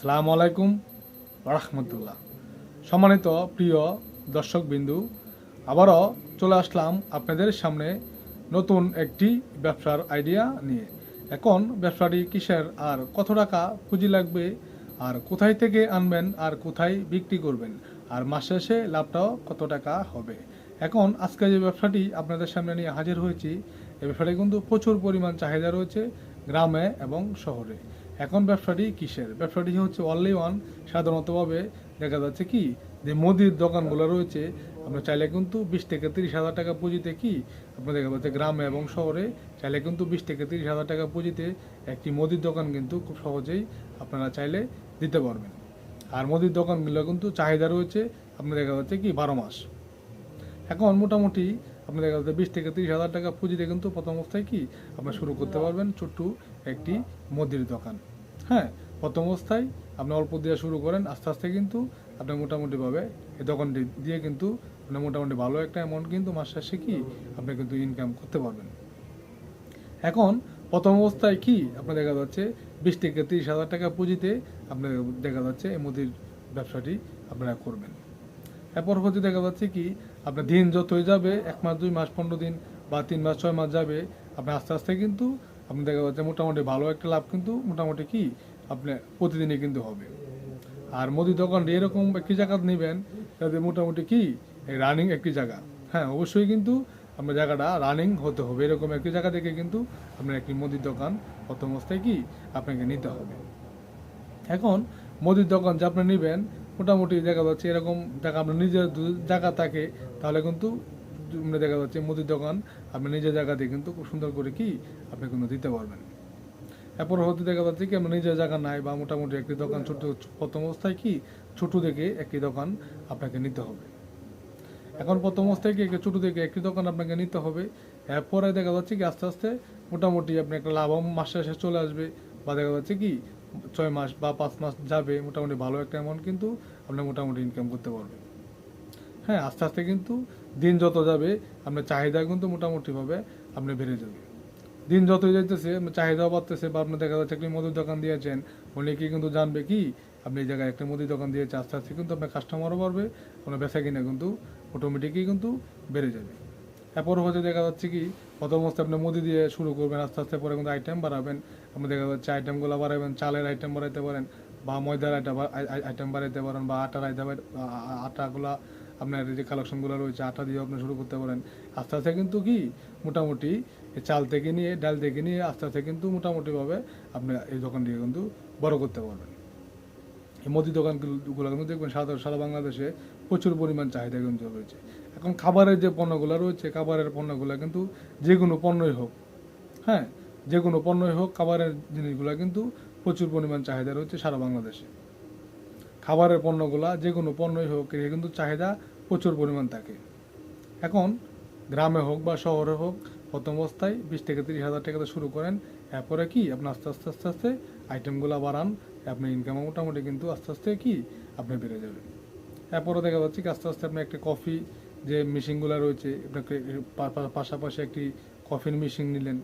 সালাম আলাইকুম রহমতুল্লাহ। সম্মানিত প্রিয় দর্শক বিন্দু আবারও চলে আসলাম আপনাদের সামনে নতুন একটি ব্যবসার আইডিয়া নিয়ে। এখন ব্যবসাটি কিসের, আর কত টাকা পুঁজি লাগবে, আর কোথায় থেকে আনবেন, আর কোথায় বিক্রি করবেন, আর মাস শেষে লাভটাও কত টাকা হবে? এখন আজকে যে ব্যবসাটি আপনাদের সামনে নিয়ে হাজির হয়েছি এই ব্যবসাটি কিন্তু প্রচুর পরিমাণ চাহিদা রয়েছে গ্রামে এবং শহরে। এখন ব্যবসাটি কিসের? ব্যবসাটি হচ্ছে অনলি ওয়ান সাধারণতভাবে দেখা যাচ্ছে কি যে মুদির দোকানগুলো রয়েছে, আপনার চাইলে কিন্তু বিশ থেকে তিরিশ হাজার টাকা পুঁজিতে কি আপনার দেখা যাচ্ছে গ্রামে এবং শহরে চাইলে কিন্তু বিশ থেকে তিরিশ হাজার টাকা পুঁজিতে একটি মুদির দোকান কিন্তু খুব সহজেই আপনারা চাইলে দিতে পারবেন। আর মুদির দোকানগুলো কিন্তু চাহিদা রয়েছে আপনার দেখা যাচ্ছে কি বারো মাস। এখন মোটামুটি আপনি দেখা যাচ্ছে বিশ থেকে তিরিশ হাজার টাকা পুঁজিতে কিন্তু প্রথম অবস্থায় কি আপনি শুরু করতে পারবেন ছোট্ট একটি মুদির দোকান। হ্যাঁ প্রথম অবস্থায় আপনি অল্প দিয়ে শুরু করেন, আস্তে আস্তে কিন্তু আপনি মোটামুটিভাবে এই দোকানটি দিয়ে কিন্তু আপনি মোটামুটি ভালো একটা অ্যামাউন্ট কিন্তু মাস শেষে কি আপনি কিন্তু ইনকাম করতে পারবেন। এখন প্রথম অবস্থায় কি আপনার দেখা যাচ্ছে বিশ থেকে তিরিশ হাজার টাকা পুঁজিতে আপনার দেখা যাচ্ছে এই মুদির ব্যবসাটি আপনারা করবেন। এরপর হচ্ছে দেখা যাচ্ছে কি আপনার দিন যতই যাবে, এক মাস, দুই মাস, পনেরো দিন বা তিন মাস, ছয় মাস যাবে, আপনি আস্তে আস্তে কিন্তু আপনি দেখা যাচ্ছে মোটামুটি ভালো একটা লাভ কিন্তু মোটামুটি কি আপনি প্রতিদিনই কিন্তু হবে। আর মুদি দোকানটি এরকম একটি জায়গা নেবেন যাতে মোটামুটি কি রানিং একটি জায়গা। হ্যাঁ অবশ্যই কিন্তু আপনার জায়গাটা রানিং হতে হবে। এরকম একটি জায়গা থেকে কিন্তু আপনার একটি মুদির দোকান প্রথম অবস্থায় কি আপনাকে নিতে হবে। এখন মুদির দোকান যে আপনি নেবেন, মোটামুটি দেখা যাচ্ছে এরকম জায়গা আপনার নিজের জায়গা থাকে, তাহলে কিন্তু মানে দেখা যাচ্ছে মুদির দোকান, আপনি নিজের জায়গাতে কিন্তু খুব সুন্দর করে কি আপনি কিন্তু দিতে পারবেন। এরপর হতে দেখা যাচ্ছে কি আপনার নিজের জায়গা নাই বা মোটামুটি একটি দোকান ছোট, প্রথম অবস্থায় কি ছোট দেখে একটি দোকান আপনাকে নিতে হবে। এখন প্রথম অবস্থায় কি ছোট থেকে একটি দোকান আপনাকে নিতে হবে। এরপরে দেখা যাচ্ছে কি আস্তে আস্তে মোটামুটি আপনি একটা লাভ মাস শেষে চলে আসবে বা দেখা যাচ্ছে কি ছয় মাস বা পাঁচ মাস যাবে মোটামুটি ভালো একটা অ্যামাউন্ট কিন্তু আপনি মোটামুটি ইনকাম করতে পারবেন। হ্যাঁ আস্তে আস্তে কিন্তু দিন যত যাবে, আপনার চাহিদা কিন্তু মোটামুটিভাবে আপনি বেড়ে যাবে। দিন যত যাইতেছে চাহিদাও বাড়তেছে, বা আপনি দেখা যাচ্ছে একটি মুদির দোকান দিয়েছেন অনেকে কিন্তু জানবে কি, আপনি এই জায়গায় একটা মুদির দোকান দিয়েছে আস্তে আস্তে কিন্তু আপনার কাস্টমারও বাড়বে আপনার বেচা কিনা কিন্তু অটোমেটিকই কিন্তু বেড়ে যাবে। এরপর হচ্ছে দেখা যাচ্ছে কি, প্রথম অবস্থা আপনি মুদি দিয়ে শুরু করবেন, আস্তে আস্তে পরে কিন্তু আইটেম বাড়াবেন। আপনি দেখা যাচ্ছে আইটেমগুলো বাড়াবেন, চালের আইটেম বাড়াইতে পারেন, বা ময়দার আইটেম বাড়াইতে পারেন, বা আটার আইটেম আটাগুলা আপনার যে কালেকশনগুলো রয়েছে, আটা দিয়ে আপনি শুরু করতে পারেন। আস্তে আস্তে কিন্তু কি, মোটামুটি চাল থেকে নিয়ে, ডাল থেকে নিয়ে আস্তে আস্তে কিন্তু মোটামুটিভাবে আপনি এই দোকানটিকে কিন্তু বড় করতে পারবেন। এই মুদি দোকানগুলো কিন্তু দেখবেন, সারা সারা বাংলাদেশে প্রচুর পরিমাণ চাহিদা কিন্তু রয়েছে। এখন খাবারের যে পণ্যগুলো রয়েছে, খাবারের পণ্যগুলো কিন্তু যে কোনো পণ্যই হোক হ্যাঁ যে কোনো পণ্যই হোক, খাবারের জিনিসগুলো কিন্তু প্রচুর পরিমাণ চাহিদা রয়েছে সারা বাংলাদেশে। খাবারের পণ্যগুলা, যে কোনো পণ্যই হোক, এর কিন্তু চাহিদা প্রচুর পরিমাণ থাকে। এখন গ্রামে হোক বা শহরে হোক, প্রথম অবস্থায় বিশ থেকে তিরিশ হাজার টাকাতে শুরু করেন। এরপরে কি আপনি আস্তে আস্তে আস্তে আস্তে আইটেমগুলো বাড়ান আপনার ইনকাম মোটামুটি কিন্তু আস্তে আস্তে কি আপনি বেড়ে যাবেন। এরপরে দেখা যাচ্ছে কি আস্তে আস্তে আপনি একটা কফি যে মেশিনগুলো রয়েছে, আপনাকে পাশাপাশি একটি কফির মেশিন নিলেন।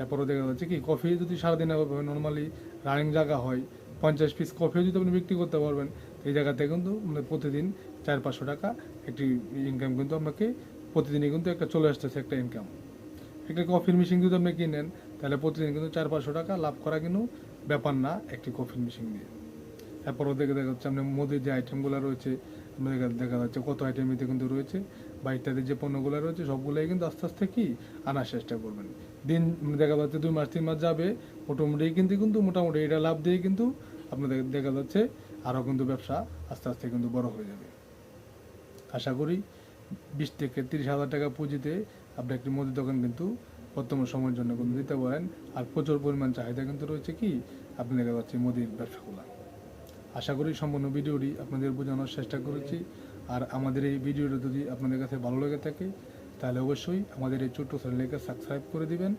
এরপরে দেখা যাচ্ছে কি কফি যদি সারাদিন নর্মালি রানিং জায়গা হয় পঞ্চাশ পিস কফিও যদি আপনি বিক্রি করতে পারবেন, এই জায়গাতে কিন্তু মানে প্রতিদিন চার পাঁচশো টাকা একটি ইনকাম কিন্তু আপনাকে প্রতিদিনই কিন্তু একটা চলে আসতেছে একটা ইনকাম একটা কফির মেশিন যদি আপনি কিনেন, তাহলে প্রতিদিন কিন্তু চার পাঁচশো টাকা লাভ করা কিন্তু ব্যাপার না একটি কফির মেশিন দিয়ে। এরপরও দেখে দেখা যাচ্ছে আপনার মোদির যে আইটেমগুলো রয়েছে দেখা যাচ্ছে কত আইটেম এতে কিন্তু রয়েছে। বা ইত্যাদি যে পণ্যগুলো রয়েছে, সবগুলোই কিন্তু আস্তে আস্তে কি আনার চেষ্টা করবেন। দিন দেখা যাচ্ছে দুই মাস, তিন মাস যাবে মোটামুটি কিন্তু কিন্তু মোটামুটি এটা লাভ দিয়ে কিন্তু আপনাদের দেখা যাচ্ছে আরও কিন্তু ব্যবসা আস্তে আস্তে কিন্তু বড় হয়ে যাবে। আশা করি বিশ থেকে তিরিশ হাজার টাকা পুঁজিতে আপনি একটি মুদির দোকান কিন্তু বর্তমান সময়ের জন্য কিন্তু দিতে পারেন। আর প্রচুর পরিমাণ চাহিদা কিন্তু রয়েছে কি, আপনি দেখা যাচ্ছে মুদির ব্যবসাগুলো। আশা করি সম্পূর্ণ ভিডিওটি আপনাদের বোঝানোর চেষ্টা করেছি। আর আমাদের এই ভিডিওটি যদি আপনাদের কাছে ভালো লেগে থাকে, তাহলে অবশ্যই আমাদের এই ছোট্ট চ্যানেলকে সাবস্ক্রাইব করে দিবেন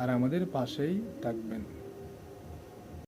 আর আমাদের পাশেই থাকবেন।